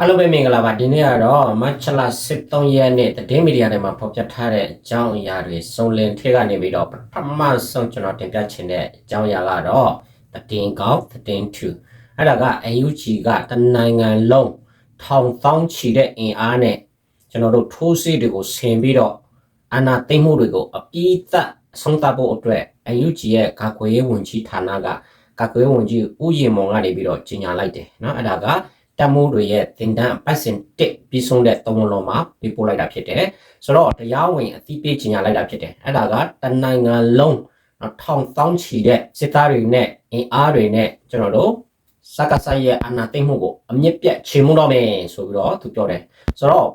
အားလုံးပဲမင်္ဂလာပါဒီနေ့ကတော့မတ်ချလ73ရက်နေ့တည်င်းမီဒီယာတွေမှာဖော်ပြထားတဲ့အကြောင်းအရာတွေစုံလင်ထဲကနေပြီးတော့ပထမဆုံးကျွန်တော်တင်ပြချင်တဲ့အကြောင်းအရာကတော့တည်င်းကောက်တည်င်း2အဲ့ဒါက AUG ကတနိုင်ငံလုံးထောင်သောင်းချီတဲ့အင်အားနဲ့ကျွန်တော်တို့ထိုးစစ်တွေကိုဆင်ပြီးတော့အာဏာသိမ်းမှုတွေကိုအပြည့်သက်ဆုံးသတ်ဖို့အတွက် AUG ရဲ့ကာကွယ်ရေးဝန်ကြီးဌာနကကာကွယ်ရေးဝန်ကြီးဦးရင်မောင်ကနေပြီးတော့ကြီးညာလိုက်တယ်เนาะအဲ့ဒါက တမိုးတွေရဲ့တင်တန်းပတ်စဉ်တစ်ပြီးဆုံးတဲ့သုံးလုံးမှာပြပို့လိုက်တာဖြစ်တယ်ဆိုတော့တရားဝင်အသိပေးချင်ရလိုက်တာဖြစ်တယ်အဲ့ဒါကတနိုင်ငံလုံးထောင်သောင်းချီတဲ့စစ်သားတွေနဲ့အင်အားတွေနဲ့ကျွန်တော်တို့စကားဆိုင်ရဲ့အနာသိမ့်မှုကိုအမြင့်ပြတ်ချေမှုတော့မယ်ဆိုပြီးတော့သူပြောတယ်ဆိုတော့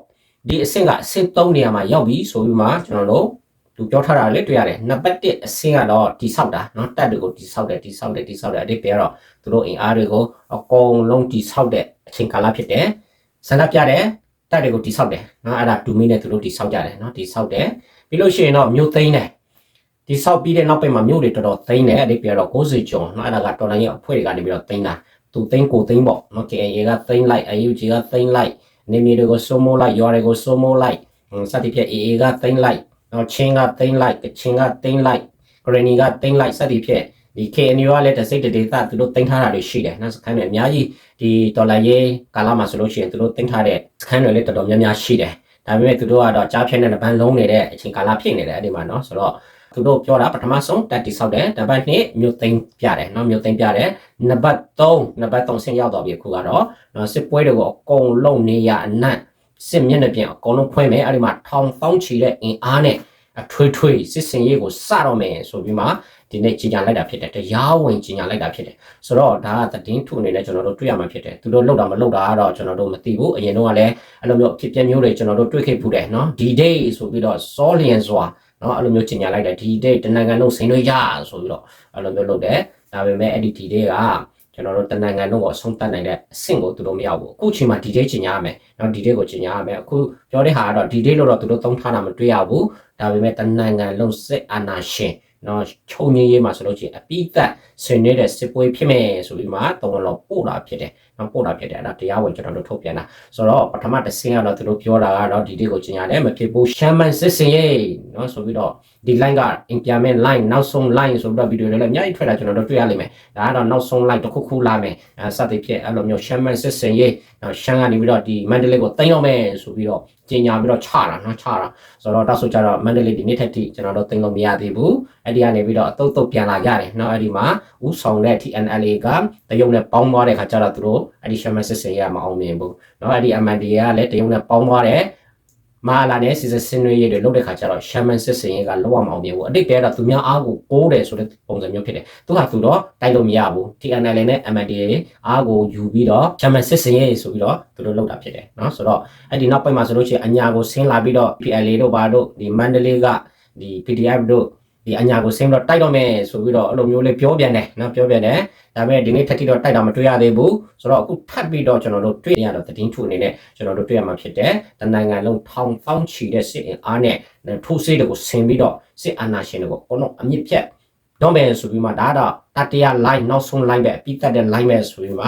ဒီအဆင့်ကအဆင့်3နေရာမှာရောက်ပြီဆိုပြီးမှကျွန်တော်တို့ သူပြောထားတာလည်းတွေ့ရတယ်နံပါတ်1အဆင့်ကတော့တိဆောက်တာနော်တက်တွေကိုတိဆောက်တယ်တိဆောက်တယ်တိဆောက်တယ်အတိတ်ပဲတော့သူတို့အင်အားတွေကိုအကုန်လုံးတိဆောက်တဲ့အချိန်ကာလဖြစ်တယ်ဆန္ဒပြတယ်တက်တွေကိုတိဆောက်တယ်နော်အဲ့ဒါဒူမီနဲ့သူတို့တိဆောက်ကြတယ်နော်တိဆောက်တယ်ပြီးလို့ရှိရင်တော့မြို့သိမ်းတယ်တိဆောက်ပြီးတဲ့နောက်ပိုင်းမှာမြို့တွေတော်တော်သိမ်းတယ်အတိတ်ပဲတော့60ကျော်နော်အဲ့ဒါကတော်လိုင်းရဲ့အဖွဲ့တွေကနေပြီးတော့သိမ်းတာသူသိမ်းကိုသိမ်းပေါ့နော် KAA ကသိမ်းလိုက် AUG ကသိမ်းလိုက်နေမြေတွေကိုစိုးမိုးလိုက်ရွာတွေကိုစိုးမိုးလိုက်စသဖြင့် AA ကသိမ်းလိုက် နော်ချင်းကသိမ်းလိုက်ကချင်းကသိမ်းလိုက်ဂရနီကသိမ်းလိုက်စသဖြင့်ဒီ KNU ကလည်းတစိတ်တဒေသသူတို့သိမ်းထားတာတွေရှိတယ်နော်စခန်းတွေအများကြီးဒီဒေါ်လာရေးကာလမှာဆိုလို့ရှိရင်သူတို့သိမ်းထားတဲ့စခန်းတွေလည်းတော်တော်များများရှိတယ်ဒါပေမဲ့သူတို့ကတော့ကြားဖြတ်တဲ့ဗန်လုံးနေတဲ့အချိန်ကာလဖြစ်နေတယ်အဲ့ဒီမှာနော်ဆိုတော့သူတို့ပြောတာပထမဆုံးတက်တိဆောက်တယ်နံပါတ်2မြို့သိမ်းပြတယ်နော်မြို့သိမ်းပြတယ်နံပါတ်3နံပါတ်3ဆင်းရောက်တော့ပြီအခုကတော့နော်စစ်ပွဲတွေကိုအကုန်လုံးနေရအနက် စစ်မျက်နှာပြင်အကုန်လုံးဖွင့်မယ်အဲ့ဒီမှာထောင်ပေါင်းချီတဲ့အင်အားနဲ့အထွေထွေစစ်စင်ရေးကိုစတော့မယ်ဆိုပြီးမှဒီနေ့ကြီးညာလိုက်တာဖြစ်တယ်တရားဝင်ကြီးညာလိုက်တာဖြစ်တယ်ဆိုတော့ဒါကသတင်းထုအနေနဲ့ကျွန်တော်တို့တွေ့ရမှာဖြစ်တယ်သူတို့လောက်တာမလောက်တာကတော့ကျွန်တော်တို့မသိဘူးအရင်တော့ကလည်းအဲ့လိုမျိုးဖြစ်ပြမျိုးတွေကျွန်တော်တို့တွေ့ခဲ့ဖူးတယ်နော်ဒီ day ဆိုပြီးတော့စောလျင်စွာနော်အဲ့လိုမျိုးကြီးညာလိုက်တယ်ဒီ day တနင်္ဂနွေလုံးစိန်တွေရဆိုပြီးတော့အဲ့လိုမျိုးလုပ်တယ်ဒါပေမဲ့အဲ့ဒီဒီ day က ကျွန်တော်တို့တနင်္ဂနွေလုံးကိုအဆုံးသတ်နိုင်တဲ့အဆင့်ကိုသူတို့မရောက်ဘူးအခုချိန်မှာဒီ day ကြီးညာရမယ်နော်ဒီ day ကိုကြီးညာရမယ်အခုပြောတဲ့ဟာကတော့ဒီ day လို့တော့သူတို့သုံးထားတာမတွေ့ရဘူးဒါပေမဲ့တနင်္ဂနွေလုံးစစ်အာဏာရှင်နော်ချုံငင်းရေးမှာဆိုလို့ရှိရင်အပိသက်ဆင်နေတဲ့စစ်ပွဲဖြစ်မယ်ဆိုပြီးမှတုံးလုံးပို့တာဖြစ်တယ်နော် ပို့တာဖြစ်တယ်အဲ့ဒါတရားဝင်ကျွန်တော်တို့ထုတ်ပြန်တာဆိုတော့ပထမတစ်ဆင့်ကတော့သူတို့ပြောတာကတော့ဒီလေးကိုကျင်ရတယ်မဖြစ်ဘူးရှမ်းမန်စစ်စင်ရေးနော်ဆိုပြီးတော့ဒီ line က implement line နောက်ဆုံး line ဆိုပြီးတော့ဗီဒီယိုတွေလည်းအများကြီးထွက်တာကျွန်တော်တို့တွေ့ရလိမ့်မယ်ဒါကတော့နောက်ဆုံး line တစ်ခုခုလာမယ်အဲစသဖြင့်အဲ့လိုမျိုးရှမ်းမန်စစ်စင်ရေးနော်ရှမ်းကနေပြီးတော့ဒီမန္တလေးကိုတင်တော့မယ်ဆိုပြီးတော့ကျင်ညာပြီးတော့ချတာနော်ချတာဆိုတော့တောက်ဆိုကြတော့မန္တလေးဒီနေ့ထက်ထိကျွန်တော်တို့တင်လို့မရသေးဘူးအဲ့ဒီကနေပြီးတော့အတုတ်တုတ်ပြန်လာရတယ်နော်အဲ့ဒီမှာဥဆောင်တဲ့ TNLA ကတရုတ်နဲ့ပေါင်းသွားတဲ့ခါကျတော့သူတို့အဲ့ဒီရှမ်းမန်စစ်စင်ရေးကမအောင်မြင်ဘူးနော်အဲ့ဒီ MNDA ကလည်းတရုတ်နဲ့ပေါင်းသွားတယ်မာလာနဲ့စစ်စစ်စင်တွေရတွေလုပ်တဲ့ခါကျတော့ရှမ်းမန်စစ်စင်ရေးကလောအောင်မအောင်မြင်ဘူးအတိတ်တည်းကသူများအားကိုကိုးတယ်ဆိုတဲ့ပုံစံမျိုးဖြစ်တယ်သူကသူတော့တိုက်လို့မရဘူး TNLA နဲ့ MNDA အားကိုယူပြီးတော့ရှမ်းမန်စစ်စင်ရေးဆိုပြီးတော့သူတို့လုပ်တာဖြစ်တယ်နော်ဆိုတော့အဲ့ဒီနောက်ပိုင်းမှာဆိုလို့ရှိရင်အညာကိုဆင်းလာပြီးတော့ PLA တို့ဘာတို့ဒီမန္တလေးကဒီ PDF တို့ ဒီအညာကိုဆင်းပြီးတော့တိုက်တော့မယ်ဆိုပြီးတော့အဲ့လိုမျိုးလေးပြောပြန်တယ်နော်ပြောပြန်တယ်ဒါပေမဲ့ဒီနေ့ထက်ထိတော့တိုက်တာမတွေ့ရသေးဘူးဆိုတော့အခုထပ်ပြီးတော့ကျွန်တော်တို့တွေ့ရတော့သတင်းထုအနေနဲ့ကျွန်တော်တို့တွေ့ရမှာဖြစ်တယ်တနိုင်ငံလုံးထောင်ပေါင်းချီတဲ့စစ်အင်အားနဲ့ထိုးစစ်တွေကိုဆင်ပြီးတော့စစ်အာဏာရှင်တွေကိုအကုန်လုံးအမြင့်ဖြတ်တော့မယ်ဆိုပြီးမှဒါတော့တတိယ line နောက်ဆုံး line ပဲအပြီးတက်တဲ့ line ပဲဆိုပြီးမှ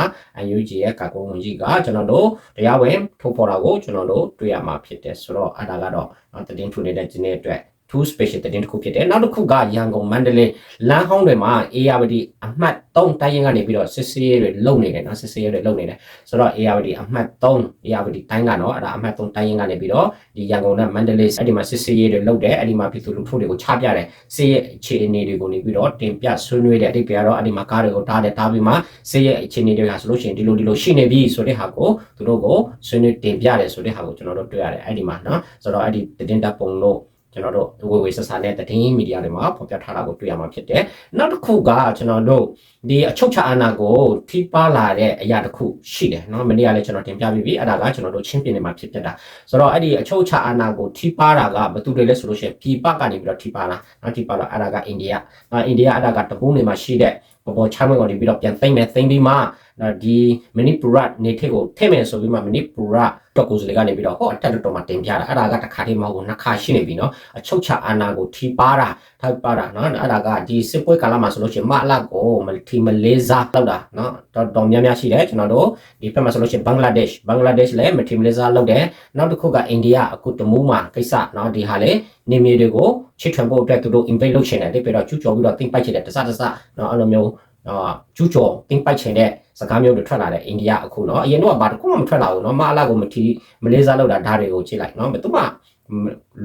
UNG ရဲ့ကာကွယ်ဝင်ကြီးကကျွန်တော်တို့တရားဝင်ထုတ်ဖော်တာကိုကျွန်တော်တို့တွေ့ရမှာဖြစ်တယ်ဆိုတော့အဲ့ဒါကတော့သတင်းထုနေတဲ့ဒီနေ့အတွက် two special တင်တစ်ခုဖြစ်တယ်နောက်တစ်ခုကရန်ကုန်မန္တလေးလမ်းဟောင်းတွေမှာ ARD အမှတ်3တိုင်းရင်ကနေပြီးတော့စစ်စေးတွေလုံနေတယ်နော်စစ်စေးတွေလုံနေတယ်ဆိုတော့ ARD အမှတ်3 ARD တိုင်းကတော့အဲ့ဒါအမှတ်3တိုင်းရင်ကနေပြီးတော့ဒီရန်ကုန်နဲ့မန္တလေးအဲ့ဒီမှာစစ်စေးတွေလုံတယ်အဲ့ဒီမှာပြည်သူလူထုတွေကိုချပြတယ်စစ်ရဲ့အခြေအနေတွေကိုနေပြီးတော့တင်ပြဆွေးနွေးတယ်အတိတ်ကတော့အဲ့ဒီမှာကားတွေကိုတားတယ်တားပြီးမှစစ်ရဲ့အခြေအနေတွေကဆိုလို့ရှိရင်ဒီလိုဒီလိုရှိနေပြီဆိုတဲ့ဟာကိုသူတို့ကိုဆွေးနွေးတင်ပြတယ်ဆိုတဲ့ဟာကိုကျွန်တော်တို့တွေ့ရတယ်အဲ့ဒီမှာနော်ဆိုတော့အဲ့ဒီတင်တပ်ပုံလို့ ကျွန်တော်တို့ဝေဝေဆဆနဲ့တည်င်းမီဒီယာတွေမှာဖော်ပြထားတာကိုတွေ့ရမှာဖြစ်တယ်။နောက်တစ်ခုကကျွန်တော်တို့ဒီအချုပ်ချအာဏာကိုထိပါလာတဲ့အရာတစ်ခုရှိတယ်เนาะမနေ့ကလည်းကျွန်တော်တင်ပြပြီးပြီအဲ့ဒါကကျွန်တော်တို့ချင်းပြင်းနေမှာဖြစ်ဖြစ်တာဆိုတော့အဲ့ဒီအချုပ်ချအာဏာကိုထိပါတာကဘယ်သူတွေလဲဆိုလို့ရှိရင်ပြည်ပကနေပြီးတော့ထိပါလာเนาะထိပါလာအဲ့ဒါကအိန္ဒိယเนาะအိန္ဒိယအဲ့ဒါကတပူးနေမှာရှိတဲ့ပေါ်ပေါ်ချမ်းမွေးကောင်နေပြီးတော့ပြန်သိမ့်မယ်သိမ့်ပြီးမှ နော်ဒီမဏိပူရနေထက်ကိုထည့်မယ်ဆိုပြီးမှမဏိပူရ တော့ကိုယ်စလေကနေပြီးတော့ဟောအထက်တော်မှာတင်ပြတာအဲ့ဒါကတစ်ခါတည်းမဟုတ်ဘူးနှစ်ခါရှိနေပြီနော်အချုပ်ချအာဏာကိုထိပါတာထောက်ပါတာနော်အဲ့ဒါကဒီစစ်ပွဲကာလမှာဆိုလို့ရှိရင်မအလကိုမထီမလေးစားလောက်တာနော်တော်တော်များများရှိတယ်ကျွန်တော်တို့ဒီဘက်မှာဆိုလို့ရှိရင်ဘင်္ဂလားဒေ့ရှ်ဘင်္ဂလားဒေ့ရှ်လည်းမထီမလေးစားလောက်တယ်နောက်တစ်ခုကအိန္ဒိယအခုတမူးမှာကိစ္စနော်ဒီဟာလေနေမြေတွေကိုချစ်ထွန်ဖို့အတွက်သူတို့ invade လုပ်ချင်တယ်ဒီပြီးတော့ကျူးကျော်ပြီးတော့တင်ပိုက်ချင်တယ်တစတစနော်အဲ့လိုမျိုးနော်ကျူးကျော်တင်ပိုက်ချင်တဲ့စကားမျိုးတွေထွက်လာတဲ့အိန္ဒိယအခုနော်အရင်တော့ဘာတစ်ခုမှမထွက်လာဘူးနော်မအလကိုမထီမလေးစားလောက်တာဓာတ်တွေကိုကြည့်လိုက်နော်ဘယ်သူမှ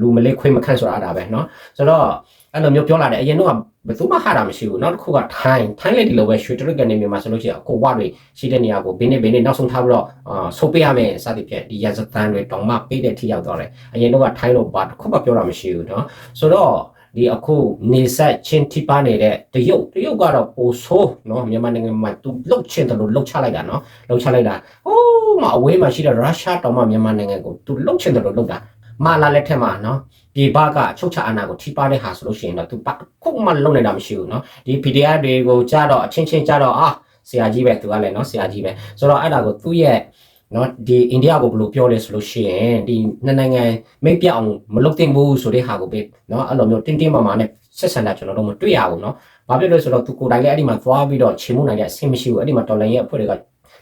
လူမလေးခွေးမခန့်ဆိုတာအဲ့ဒါပဲနော်ဆိုတော့အဲ့လိုမျိုးပြောလာတယ်အရင်တော့ဘယ်သူမှဟာတာမရှိဘူးနောက်တစ်ခုကထိုင်းထိုင်းလည်းဒီလိုပဲရွှေတရစ်ကနေမြန်မာဆိုလို့ရှိရင်အကိုဝတွေရှိတဲ့နေရာကိုဘင်းနဲ့ဘင်းနဲ့နောက်ဆုံးထားပြီးတော့အာဆုပ်ပေးရမယ်စသဖြင့်ဒီရဇသန်တွေတောင်မှပေးတဲ့ထိရောက်သွားတယ်အရင်တော့ကထိုင်းလို့ဘာတစ်ခုမှပြောတာမရှိဘူးနော်ဆိုတော့ ဒီအခုနေဆက်ချင်းထိပါနေတဲ့တရုတ်တရုတ်ကတော့ပိုဆိုးเนาะမြန်မာနိုင်ငံမှာသူလှုပ်ချင်တယ်လို့လှုပ်ချလိုက်တာเนาะလှုပ်ချလိုက်တာဟိုးမအဝေးမှာရှိတဲ့ရုရှားတောင်မှမြန်မာနိုင်ငံကိုသူလှုပ်ချင်တယ်လို့လှုပ်တာမာလာလက်ထက်မှာเนาะဒီဘကအချုပ်ချအာဏာကိုထိပါတဲ့ဟာဆိုလို့ရှိရင်တော့သူဘာခုမှလုံနေတာမရှိဘူးเนาะဒီ PDF တွေကိုကြားတော့အချင်းချင်းကြားတော့အာဆရာကြီးပဲသူကလည်းเนาะဆရာကြီးပဲဆိုတော့အဲ့ဒါကိုသူ့ရဲ့ နော်ဒီအိန္ဒိယကိုဘယ်လိုပြောလဲဆိုလို့ရှိရင်ဒီနှစ်နိုင်ငံမိတ်ပြအောင်မလုပ်သင့်ဘူးဆိုတဲ့ဟာကိုပဲနော်အဲ့လိုမျိုးတင်းတင်းမာမာနဲ့ဆက်ဆံတာကျွန်တော်တို့မတွေ့ရဘူးနော်။ဘာဖြစ်လို့လဲဆိုတော့သူကိုယ်တိုင်လည်းအဲ့ဒီမှာသွားပြီးတော့ချေမှုနိုင်တဲ့အဆင်မရှိဘူး။အဲ့ဒီမှာတော်လိုင်းရဲ့အဖွဲ့တွေက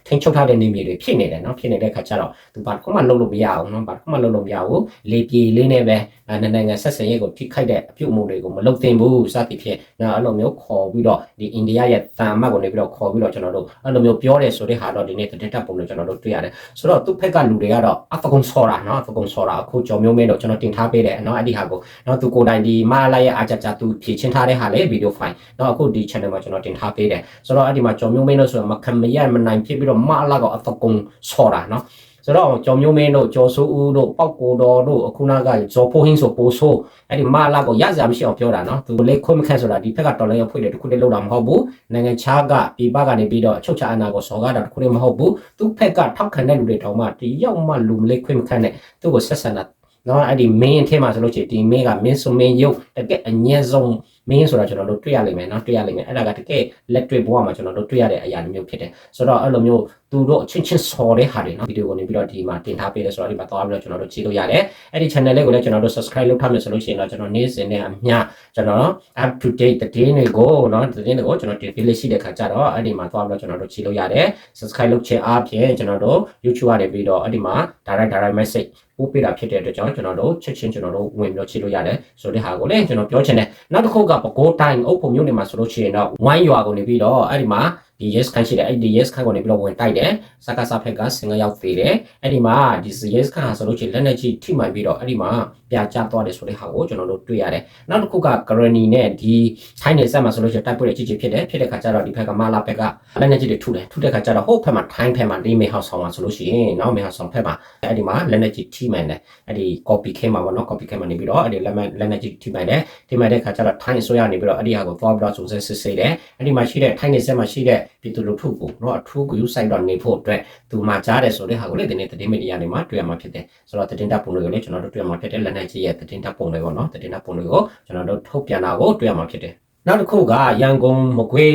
ထိန်းချုပ်ထားတဲ့နေမြေတွေဖြစ်နေတယ်နော်ဖြစ်နေတဲ့ခါကျတော့သူဘာတစ်ခုမှလုပ်လို့မရအောင်နော်ဘာတစ်ခုမှလုပ်လို့မရဘူးလေပြေလေးနဲ့ပဲအဲနိုင်ငံဆက်ဆံရေးကိုထိခိုက်တဲ့အပြုအမူတွေကိုမလုပ်သင့်ဘူးစသဖြင့်နော်အဲ့လိုမျိုးခေါ်ပြီးတော့ဒီအိန္ဒိယရဲ့တာမတ်ကိုနေပြီးတော့ခေါ်ပြီးတော့ကျွန်တော်တို့အဲ့လိုမျိုးပြောတယ်ဆိုတဲ့ဟာတော့ဒီနေ့တက်တက်ပုံလို့ကျွန်တော်တို့တွေ့ရတယ်ဆိုတော့သူ့ဖက်ကလူတွေကတော့အဖကုံဆော်တာနော်အဖကုံဆော်တာအခုကြော်မျိုးမင်းတော့ကျွန်တော်တင်ထားပေးတယ်နော်အဲ့ဒီဟာကိုနော်သူကိုယ်တိုင်ဒီမာလာရဲ့အာကြကြသူဖြည့်ချင်းထားတဲ့ဟာလေဗီဒီယိုဖိုင်နော်အခုဒီ channel မှာကျွန်တော်တင်ထားပေးတယ်ဆိုတော့အဲ့ဒီမှာကြော်မျိုးမင်းလို့ဆိုတော့မခံမရမနိုင်ဖြစ်ပြီးတော့မာလာကအဖကုံဆော်တာနော် ဆိုတော့ကျော်မျိုးမင်းတို့ကျော်စိုးဦးတို့ပောက်ကိုတော်တို့အခုနကဇော်ဖိုးဟင်းဆိုပိုးဆိုးအဲ့ဒီမလာကိုရစရာမရှိအောင်ပြောတာနော်သူလေခွင့်မခန့်ဆိုတာဒီဖက်ကတော်လိုင်းရဖွေတယ်တခုတည်းလောက်တာမဟုတ်ဘူးနိုင်ငံခြားကပြည်ပကနေပြီးတော့အချုပ်ချအာဏာကိုစော်ကားတာတခုတည်းမဟုတ်ဘူးသူဖက်ကထောက်ခံတဲ့လူတွေတောင်မှဒီရောက်မှလူမလေးခွင့်မခန့်တဲ့သူ့ကိုဆက်ဆံတာနော်အဲ့ဒီ main အထက်မှာဆိုလို့ရှိရင်ဒီ main က main ဆို main ရုပ်တကယ်အငြင်းဆုံး main ဆိုတာကျွန်တော်တို့တွေ့ရလိမ့်မယ်နော်တွေ့ရလိမ့်မယ်အဲ့ဒါကတကယ်လက်တွေ့ဘဝမှာကျွန်တော်တို့တွေ့ရတဲ့အရာမျိုးဖြစ်တယ်ဆိုတော့အဲ့လိုမျိုးသူတို့အချင်းချင်းဆော်တဲ့ဟာတွေနော်ဗီဒီယိုကိုနေပြီးတော့ဒီမှာတင်ထားပေးတယ်ဆိုတော့ဒီမှာသွားပြီးတော့ကျွန်တော်တို့ကြည့်လို့ရတယ်အဲ့ဒီ channel လေးကိုလည်းကျွန်တော်တို့ subscribe လုပ်ထားမယ်ဆိုလို့ရှိရင်တော့ကျွန်တော်နေ့စဉ်နဲ့အမျှကျွန်တော် up to date သတင်းတွေကိုနော်သတင်းတွေကိုကျွန်တော်တင်ပေးလေးရှိတဲ့ခါကျတော့အဲ့ဒီမှာသွားပြီးတော့ကျွန်တော်တို့ကြည့်လို့ရတယ် subscribe လုပ်ခြင်းအပြင်ကျွန်တော်တို့ YouTube ကနေပြီးတော့အဲ့ဒီမှာ direct direct message ပို့ပေးတာဖြစ်တဲ့အတွက်ကြောင့်ကျွန်တော်တို့ချက်ချင်းကျွန်တော်တို့ဝင်ပြီးတော့ကြည့်လို့ရတယ်ဆိုတဲ့ဟာကိုလည်းကျွန်တော်ပြောချင်တယ်နောက်တစ်ခုကပကိုးတိုင်းအုပ်ဖို့မျိုးနေမှာဆိုလို့ရှိရင်တော့ဝိုင်းရွာကိုနေပြီးတော့အဲ့ဒီမှာ ဒီ yes ခန်းရှိတယ်အဲ့ဒီ yes ခန်းကိုနေပြီးတော့ဝင်တိုက်တယ်စကားစားဖက်ကစင်ကရောက်သေးတယ်အဲ့ဒီမှာဒီ yes ခန်းဟာဆိုလို့ရှိရင်လက်နဲ့ကြီးထိမှန်ပြီးတော့အဲ့ဒီမှာပြာကျသွားတယ်ဆိုတဲ့ဟာကိုကျွန်တော်တို့တွေ့ရတယ်နောက်တစ်ခုက granny နဲ့ဒီထိုင်းနေဆက်မှာဆိုလို့ရှိရင်တိုက်ပွဲတွေကြီးကြီးဖြစ်တယ်ဖြစ်တဲ့ခါကျတော့ဒီဘက်ကမလာဘက်ကလက်နဲ့ကြီးတွေထုတယ်ထုတဲ့ခါကျတော့ဟိုဘက်မှာထိုင်းဘက်မှာဒီမေဟောက်ဆောင်မှာဆိုလို့ရှိရင်နောက်မေဟောက်ဆောင်ဘက်မှာအဲ့ဒီမှာလက်နဲ့ကြီးထိမှန်တယ်အဲ့ဒီ copy ခဲမှာပေါ့နော် copy ခဲမှာနေပြီးတော့အဲ့ဒီလက်လက်နဲ့ကြီးထိမှန်တယ်ထိမှန်တဲ့ခါကျတော့ထိုင်းအစိုးရနေပြီးတော့အဲ့ဒီဟာကို forward တော့စုံစမ်းစစ်ဆေးတယ်အဲ့ဒီမှာရှိတဲ့ထိုင်းနေဆက်မှာရှိတဲ့ပြည်သူလူထုကိုတော့အထူးဂရုစိုက်တော့နေဖို့အတွက်သူမှကြားတယ်ဆိုတဲ့ဟာကိုလည်းဒီနေ့သတင်းမီဒီယာတွေမှာတွေ့ရမှာဖြစ်တယ်ဆိုတော့သတင်းတပ်ပုံတွေကိုလည်းကျွန်တော်တို့တွေ့ရမှာဖြစ်တယ်လက်နဲ့ကြီးရဲ့သတင်းတပ်ပုံတွေပေါ့နော်သတင်းတပ်ပုံတွေကိုကျွန်တော်တို့ထုတ်ပြန်တာကိုတွေ့ရမှာဖြစ်တယ်နောက်တစ်ခုကရန်ကုန်မကွေး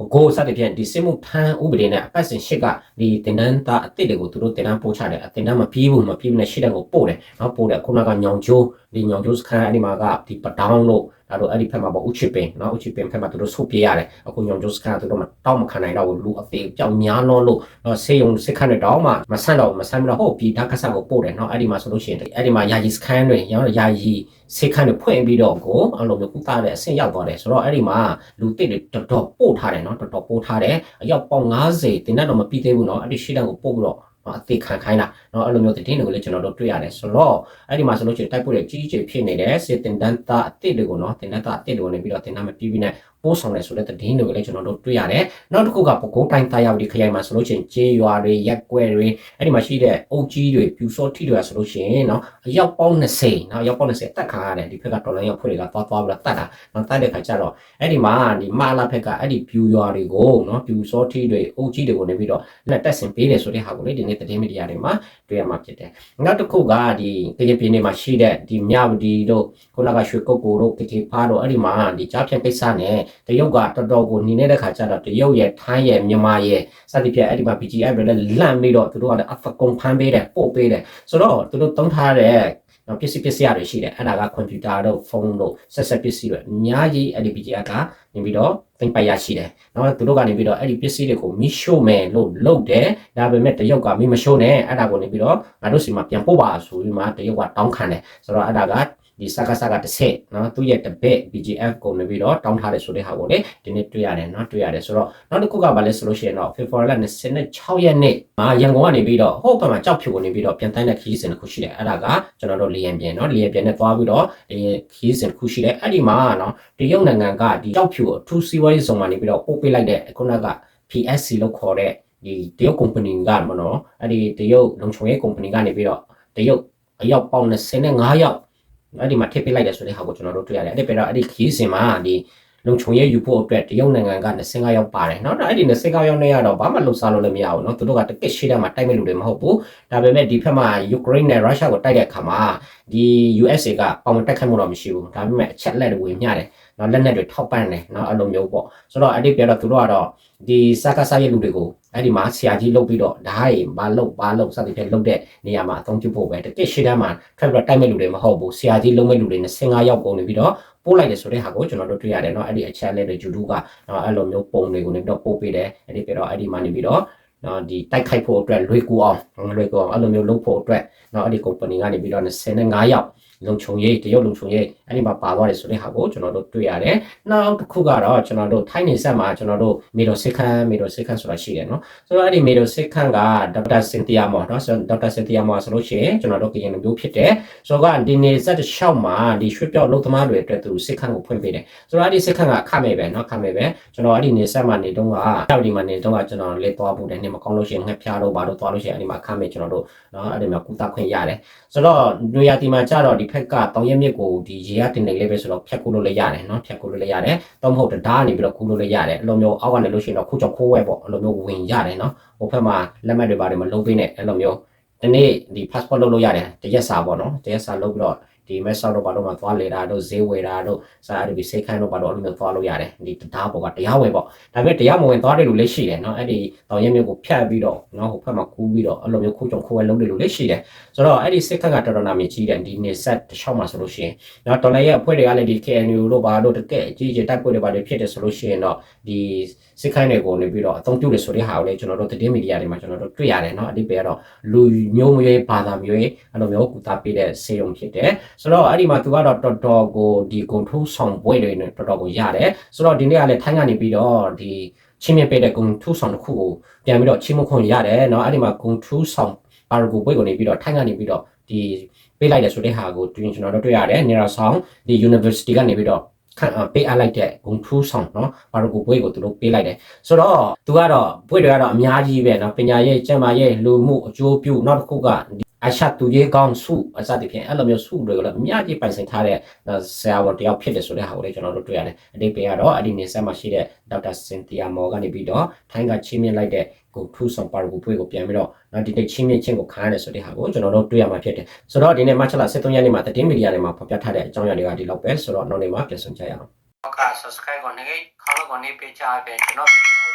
ဘကိုစတဲ့ပြန်ဒီစစ်မှုထမ်းဥပဒေနဲ့အပတ်စဉ်ရှစ်ကဒီတင်နန်းသားအစ်စ်တွေကိုသူတို့တင်နန်းပို့ချတယ်အတင်နန်းမပြီးဘူးမပြီးဘူးနဲ့ရှစ်တဲ့ကိုပို့တယ်နော်ပို့တယ်ခုနကညောင်ကျိုးဒီညောင်ကျိုးစခန်းအဲ့ဒီမှာကဒီပတောင်းလို့ ဒါတို့အဲ့ဒီဖက်မှာပေါ့ဥချစ်ပင်နော်ဥချစ်ပင်ဖက်မှာသူတို့ဆုတ်ပြေးရတယ်အခုညောင်ကျိုးစခန်းသူတို့မတောက်မခံနိုင်တော့ဘူးလူအသေးကြောင်များလုံးလို့နော်ဆေးရုံစစ်ခန်းတွေတောင်းမှမဆန့်တော့မဆန့်ပြီးတော့ဟုတ်ပြီဓာတ်ကဆန်ကိုပို့တယ်နော်အဲ့ဒီမှာဆိုလို့ရှိရင်အဲ့ဒီမှာယာယီစခန်းတွေရောယာယီစိတ်ခန့်တွေဖွင့်ပြီးတော့ကိုအဲ့လိုမျိုးကုသတဲ့အဆင့်ရောက်သွားတယ်ဆိုတော့အဲ့ဒီမှာလူတစ်တွေတော်တော်ပို့ထားတယ်နော်တော်တော်ပို့ထားတယ်အယောက်ပေါင်း90တင်တော့မပြီးသေးဘူးနော်အဲ့ဒီရှေ့တန်းကိုပို့ပြီးတော့ နော်အသိခံခိုင်းတာနော်အဲ့လိုမျိုးသတင်းတွေကိုလည်းကျွန်တော်တို့တွေ့ရတယ်ဆိုတော့အဲ့ဒီမှာဆိုလို့ရှိရင်တိုက်ပွဲတွေကြီးကြီးဖြစ်နေတယ်စေတင်ဒန်တာအစ်စ်တွေကိုနော်တင်ဒန်တာအစ်စ်တွေကိုနေပြီးတော့တင်ဒန်မပြီးပြီးနဲ့ပို့ဆောင်တယ်ဆိုတဲ့သတင်းတွေကိုလည်းကျွန်တော်တို့တွေ့ရတယ်။နောက်တစ်ခုကပဲခူးတိုင်းတာယာဝတီခရိုင်မှာဆိုလို့ရှိရင်ကျေးရွာတွေရက်ကွက်တွေအဲ့ဒီမှာရှိတဲ့အုပ်ကြီးတွေပြူစောထိတွေဆိုလို့ရှိရင်နော်အယောက်ပေါင်း20နော်အယောက်ပေါင်း20တတ်ခါရတယ်ဒီဖက်ကတော်လိုင်းရောက်ဖွဲ့တွေကသွားသွားပြီးတော့တတ်တာနော်တတ်တဲ့ခါကျတော့အဲ့ဒီမှာဒီမာလာဖက်ကအဲ့ဒီပြူရွာတွေကိုနော်ပြူစောထိတွေအုပ်ကြီးတွေကိုနေပြီးတော့လက်တက်ဆင်ပေးတယ်ဆိုတဲ့ဟာကိုလေဒီနေ့သတင်းမီဒီယာတွေမှာတွေ့ရမှာဖြစ်တယ်။နောက်တစ်ခုကဒီကရင်ပြည်နယ်မှာရှိတဲ့ဒီမြဝတီတို့ခုနကရွှေကုတ်ကိုတို့ကတိဖားတို့အဲ့ဒီမှာဒီကြားဖြတ်ကိစ္စနဲ့တရုတ်ကတော်တော်ကိုနေနေတဲ့ခါကျတော့တရုတ်ရဲ့ထိုင်းရဲ့မြန်မာရဲ့စသဖြင့်အဲ့ဒီမှာ BGF တွေလည်းလန့်ပြီးတော့သူတို့ကလည်းအဖကုံဖမ်းပေးတယ်ပို့ပေးတယ်ဆိုတော့သူတို့တုံးထားတဲ့နော်ပစ္စည်းပစ္စည်းတွေရှိတယ်အဲ့ဒါကကွန်ပျူတာတို့ဖုန်းတို့ဆက်ဆက်ပစ္စည်းတွေအများကြီးအဲ့ဒီ BGF ကနေပြီးတော့သိမ့်ပိုက်ရရှိတယ်နော်သူတို့ကနေပြီးတော့အဲ့ဒီပစ္စည်းတွေကိုမိရှို့မယ်လို့လုပ်တယ်ဒါပေမဲ့တရုတ်ကမိမရှို့နဲ့အဲ့ဒါကိုနေပြီးတော့ငါတို့စီမှာပြန်ပို့ပါဆိုပြီးမှတရုတ်ကတောင်းခံတယ်ဆိုတော့အဲ့ဒါက ဒီစကားစကားတစ်ဆက်နော်သူ့ရဲ့တပည့် BGF ကိုနေပြီးတော့တောင်းထားတယ်ဆိုတဲ့ဟာကိုလေဒီနေ့တွေ့ရတယ်နော်တွေ့ရတယ်ဆိုတော့နောက်တစ်ခုကဘာလဲဆိုလို့ရှိရင်တော့ February 26ရက်နေ့မှာရန်ကုန်ကနေပြီးတော့ဟိုဘက်မှာကြောက်ဖြူကိုနေပြီးတော့ပြန်တိုင်းတဲ့ခီးစဉ်တစ်ခုရှိတယ်အဲ့ဒါကကျွန်တော်တို့လေရင်ပြင်နော်လေရင်ပြင်နဲ့သွားပြီးတော့ဒီခီးစဉ်တစ်ခုရှိတယ်အဲ့ဒီမှာနော်တရုတ်နိုင်ငံကဒီကြောက်ဖြူကိုအထူးစီးပွားရေးဆောင်မှာနေပြီးတော့ပို့ပေးလိုက်တဲ့ခုနက PSC လို့ခေါ်တဲ့ဒီတရုတ် company ကမနော်အဲ့ဒီတရုတ်လုံခြုံရေး company ကနေပြီးတော့တရုတ်အယောက်ပေါင်း25ယောက် အဲ့ဒီမှာထည့်ပေးလိုက်တယ်ဆိုတဲ့ဟာကိုကျွန်တော်တို့တွေ့ရတယ်အဲ့ဒီပြတော့အဲ့ဒီခီးစဉ်မှာဒီလုံခြုံရေးယူဖို့အတွက်တရုတ်နိုင်ငံက25ယောက်ပါတယ်เนาะအဲ့ဒီ25ယောက်နဲ့ကတော့ဘာမှလှုပ်ရှားလို့လည်းမရဘူးเนาะသူတို့ကတကက်ရှိတဲ့မှာတိုက်မဲ့လူတွေမဟုတ်ဘူးဒါပေမဲ့ဒီဖက်မှာယူကရိန်းနဲ့ရုရှားကိုတိုက်တဲ့အခါမှာဒီ USA ကပေါင်တက်ခတ်မှုတော့မရှိဘူးဒါပေမဲ့အချက်လက်တွေဝင်မျှတယ် เนาะလက်နက်တွေထောက်ပံ့တယ်เนาะအဲ့လိုမျိုးပေါ့ဆိုတော့အဲ့ဒီပြတော့သူတို့ကတော့ဒီစကားစားရဲ့လူတွေကိုအဲ့ဒီမှာဆရာကြီးလုတ်ပြီးတော့ဓာတ်ရီဘာလုတ်ဘာလုတ်စသဖြင့်လုတ်တဲ့နေရာမှာအသုံးပြုဖို့ပဲတကက်ရှိတဲ့မှာထွက်ပြီးတော့တိုက်မဲ့လူတွေမဟုတ်ဘူးဆရာကြီးလုံးမဲ့လူတွေ25ယောက်ပုံနေပြီးတော့ပို့လိုက်တယ်ဆိုတဲ့ဟာကိုကျွန်တော်တို့တွေ့ရတယ်เนาะအဲ့ဒီအချက်လက်တွေ YouTube ကเนาะအဲ့လိုမျိုးပုံတွေကိုနေပြီးတော့ပို့ပေးတယ်အဲ့ဒီပြတော့အဲ့ဒီမှာနေပြီးတော့နော်ဒီတိုက်ခိုက်ဖို့အတွက်လွေကူအောင်လွေကူအောင်အဲ့လိုမျိုးလုပ်ဖို့အတွက်နော်အဲ့ဒီ company ကနေပြီးတော့25ယောက် လုံခြုံရေးတရုတ်လုံခြုံရေးအဲ့ဒီမှာပါသွားတယ်ဆိုတဲ့ဟာကိုကျွန်တော်တို့တွေ့ရတယ်။နောက်တစ်ခုကတော့ကျွန်တော်တို့ထိုင်းနေဆက်မှာကျွန်တော်တို့မီဒိုစစ်ခန်းမီဒိုစစ်ခန်းဆိုတာရှိတယ်နော်။ဆိုတော့အဲ့ဒီမီဒိုစစ်ခန်းကဒေါက်တာစင်တီယာမော်နော်ဆိုဒေါက်တာစင်တီယာမော်ဆိုလို့ရှိရင်ကျွန်တော်တို့ကရင်လူမျိုးဖြစ်တယ်။ဆိုတော့ဒီနေဆက်တစ်လျှောက်မှာဒီရွှေပြောက်လုံသမားတွေအတွက်သူစစ်ခန်းကိုဖွင့်ပေးတယ်။ဆိုတော့အဲ့ဒီစစ်ခန်းကခမဲ့ပဲနော်ခမဲ့ပဲကျွန်တော်အဲ့ဒီနေဆက်မှာနေတော့ကတောက်ဒီမှာနေတော့ကကျွန်တော်လေးသွားဖို့တယ်နေမကောင်းလို့ရှိရင်ငှက်ဖျားတော့ဘာလို့သွားလို့ရှိရင်အဲ့ဒီမှာခမဲ့ကျွန်တော်တို့နော်အဲ့ဒီမှာကုသခွင့်ရတယ်။ဆိုတော့နွေရာသီမှာကြတော့ဒီဖက်ကတောင်ရက်မြစ်ကိုဒီရေကတင်နေလေးပဲဆိုတော့ဖြတ်ကူးလို့လည်းရတယ်နော်ဖြတ်ကူးလို့လည်းရတယ်တော့မဟုတ်တဓာတ်နေပြီးတော့ကူးလို့လည်းရတယ်အဲ့လိုမျိုးအောက်ကနေလို့ရှိရင်တော့ခုချောက်ခိုးဝဲပေါ့အဲ့လိုမျိုးဝင်ရတယ်နော်ဟိုဘက်မှာလက်မှတ်တွေပါတယ်မလုံးပေးနဲ့အဲ့လိုမျိုးဒီနေ့ဒီ passport လုပ်လို့ရတယ်တရက်စာပေါ့နော်တရက်စာလုပ်ပြီးတော့ ဒီ message တော့ဘာလို့မှသွားလေတာတို့ဈေးဝယ်တာတို့စာအဲ့ဒီစိတ်ခိုင်းတော့ဘာလို့အဲ့လိုမျိုးသွားလို့ရတယ်ဒီတရားပေါ်ကတရားဝင်ပေါ့ဒါပေမဲ့တရားမဝင်သွားတယ်လို့လည်းရှိတယ်နော်အဲ့ဒီတောင်ရက်မျိုးကိုဖြတ်ပြီးတော့နော်ဟိုဘက်မှာကူးပြီးတော့အဲ့လိုမျိုးခုချောက်ခိုးဝဲလုပ်တယ်လို့လည်းရှိတယ်ဆိုတော့အဲ့ဒီစိတ်ခက်ကတော်တော်နာမည်ကြီးတယ်ဒီနေဆက်တစ်ချောင်းမှာဆိုလို့ရှိရင်နော်တော်လည်းရဲ့အဖွဲ့တွေကလည်းဒီ KNU တို့ဘာတို့တကယ်အကြီးကြီးတိုက်ပွဲတွေဘာတွေဖြစ်တယ်ဆိုလို့ရှိရင်တော့ဒီစိတ်ခိုင်းတွေကိုနေပြီးတော့အသုံးပြုတယ်ဆိုတဲ့ဟာကိုလည်းကျွန်တော်တို့သတင်းမီဒီယာတွေမှာကျွန်တော်တို့တွေ့ရတယ်နော်အဒီပဲကတော့လူမျိုးမျိုးဘာသာမျိုးအဲ့လိုမျိုးကူတာပေးတဲ့စေုံဖြစ်တယ်ဆိုတော့အဲ့ဒီမှာသူကတော့တော်တော်ကိုဒီဂုံထိုးဆောင်ပွဲတွေနဲ့တော်တော်ကိုရတယ်ဆိုတော့ဒီနေ့ကလည်းထိုင်းကနေပြီးတော့ဒီချင်းမြပေးတဲ့ဂုံထိုးဆောင်တစ်ခုကိုပြန်ပြီးတော့ချင်းမခွန်ရတယ်เนาะအဲ့ဒီမှာဂုံထိုးဆောင်ပါရဂူပွဲကိုနေပြီးတော့ထိုင်းကနေပြီးတော့ဒီပေးလိုက်တယ်ဆိုတဲ့ဟာကိုတွင်ကျွန်တော်တို့တွေ့ရတယ်နေရာဆောင်ဒီ university ကနေပြီးတော့ခံပေးအပ်လိုက်တဲ့ဂုံထူးဆောင်เนาะပါရဂူဘွေကိုသူတို့ပေးလိုက်တယ်ဆိုတော့သူကတော့ဘွေတွေကတော့အများကြီးပဲเนาะပညာရေးကျန်းမာရေးလူမှုအကျိုးပြုနောက်တစ်ခုက အရှတူရေးကောင်းစုအစသည်ဖြင့်အဲ့လိုမျိုးစုတွေကိုလည်းအများကြီးပိုင်ဆိုင်ထားတဲ့ဆရာဝန်တယောက်ဖြစ်တယ်ဆိုတဲ့ဟာကိုလည်းကျွန်တော်တို့တွေ့ရတယ်အတိတ်ပဲကတော့အဲ့ဒီနေဆက်မှာရှိတဲ့ဒေါက်တာစင်တီယာမော်ကနေပြီးတော့ထိုင်းကချင်းမြင့်လိုက်တဲ့ကိုထူးဆောင်ပါရဂူဘွေကိုပြန်ပြီးတော့နော်ဒီနေ့ချင်းမြင့်ချင်းကိုခါရတဲ့ဆိုတဲ့ဟာကိုကျွန်တော်တို့တွေ့ရမှာဖြစ်တယ်ဆိုတော့ဒီနေ့မတ်ချလာ73ရက်နေ့မှာသတင်းမီဒီယာတွေမှာဖော်ပြထားတဲ့အကြောင်းအရာတွေကဒီလောက်ပဲဆိုတော့နောက်နေ့မှာပြန်ဆုံကြရအောင်က subscribe ကိုနေခေါင်းကိုနေပေးချပေးကျွန်တော်ဗီဒီယို